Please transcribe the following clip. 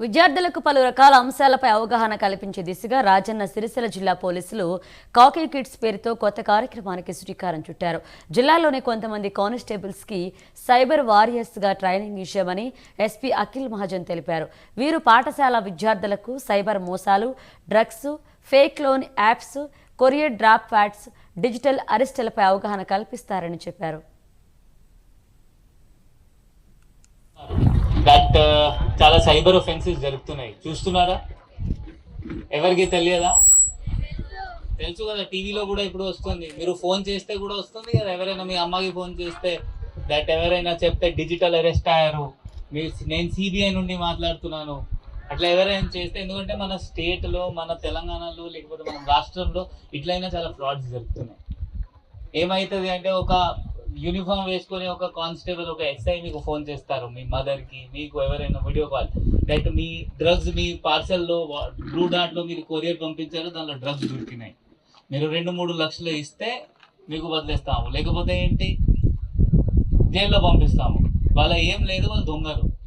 విద్యార్థులకు పలు రకాల అంశాలపై అవగాహన కల్పించే దిశగా రాజన్న సిరిసిల్ల జిల్లా పోలీసులు కాకీ కిడ్స్ పేరుతో కొత్త కార్యక్రమానికి శ్రీకారం చుట్టారు. జిల్లాలోని కొంతమంది కానిస్టేబుల్స్కి సైబర్ వారియర్స్గా ట్రైనింగ్ ఇచ్చామని ఎస్పీ అఖిల్ మహాజన్ తెలిపారు. వీరు పాఠశాల విద్యార్థులకు సైబర్ మోసాలు drugs fake loan apps courier drop fats digital అరెస్టులపై అవగాహన కల్పిస్తారని చెప్పారు దట్ చాలా సైబర్ ఒఫెన్సెస్ జరుగుతున్నాయి. చూస్తున్నారా? ఎవరికి తెలియదా? తెలుసు కదా టీవీలో కూడా ఇప్పుడు వస్తుంది. మీరు ఫోన్ చేస్తే కూడా వస్తుంది కదా ఎవరైనా మీ అమ్మకి ఫోన్ చేస్తే. దట్ ఎవరైనా చెప్తే డిజిటల్ అరెస్ట్ అయ్యారు. మీ నేను సిబిఐ నుండి మాట్లాడుతున్నాను. అట్లా ఎవరైనా చేస్తే ఎందుకంటే మన స్టేట్లో మన తెలంగాణలో లేకపోతే మన రాష్ట్రంలో ఇట్లయినా చాలా ఫ్రాడ్స్ జరుగుతున్నాయి. ఏమవుతుంది అంటే ఒక యూనిఫామ్ వేసుకొని ఒక కానిస్టేబుల్ ఒక ఎస్ఐ మీకు ఫోన్ చేస్తారు. మీ మదర్కి మీకు ఎవరైనా వీడియో కాల్ దట్ మీ డ్రగ్స్ మీ పార్సల్లో బ్లూ డాట్లో మీరు కొరియర్ పంపించారు దానిలో డ్రగ్స్ దొరికినాయి. మీరు రెండు మూడు లక్షలు ఇస్తే మీకు వదిలేస్తాము. లేకపోతే ఏంటి? జైల్లో పంపిస్తాము. వాళ్ళ ఏం లేదు వాళ్ళు దొంగలు.